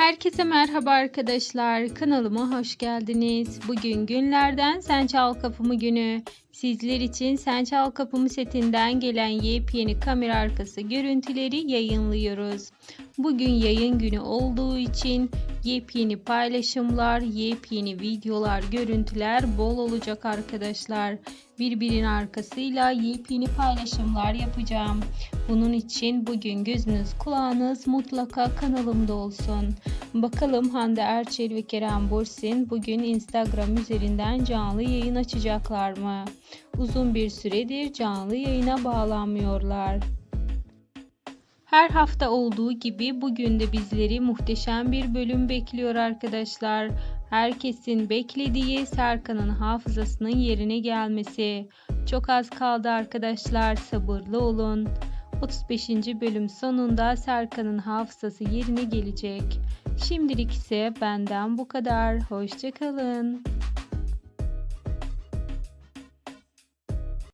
Herkese merhaba arkadaşlar. Kanalıma hoş geldiniz. Bugün günlerden Sen Çal Kapımı günü. Sizler için Sen Kapımı setinden gelen yepyeni kamera arkası görüntüleri yayınlıyoruz. Bugün yayın günü olduğu için yepyeni paylaşımlar, yepyeni videolar, görüntüler bol olacak arkadaşlar. Birbirinin arkasıyla yepyeni paylaşımlar yapacağım. Bunun için bugün gözünüz kulağınız mutlaka kanalımda olsun. Bakalım Hande Erçel ve Kerem Bursin bugün Instagram üzerinden canlı yayın açacaklar mı? Uzun bir süredir canlı yayına bağlanmıyorlar. Her hafta olduğu gibi bugün de bizleri muhteşem bir bölüm bekliyor arkadaşlar. Herkesin beklediği Serkan'ın hafızasının yerine gelmesi. Çok az kaldı arkadaşlar sabırlı olun. 35. bölüm sonunda Serkan'ın hafızası yerine gelecek. Şimdilik ise benden bu kadar. Hoşçakalın.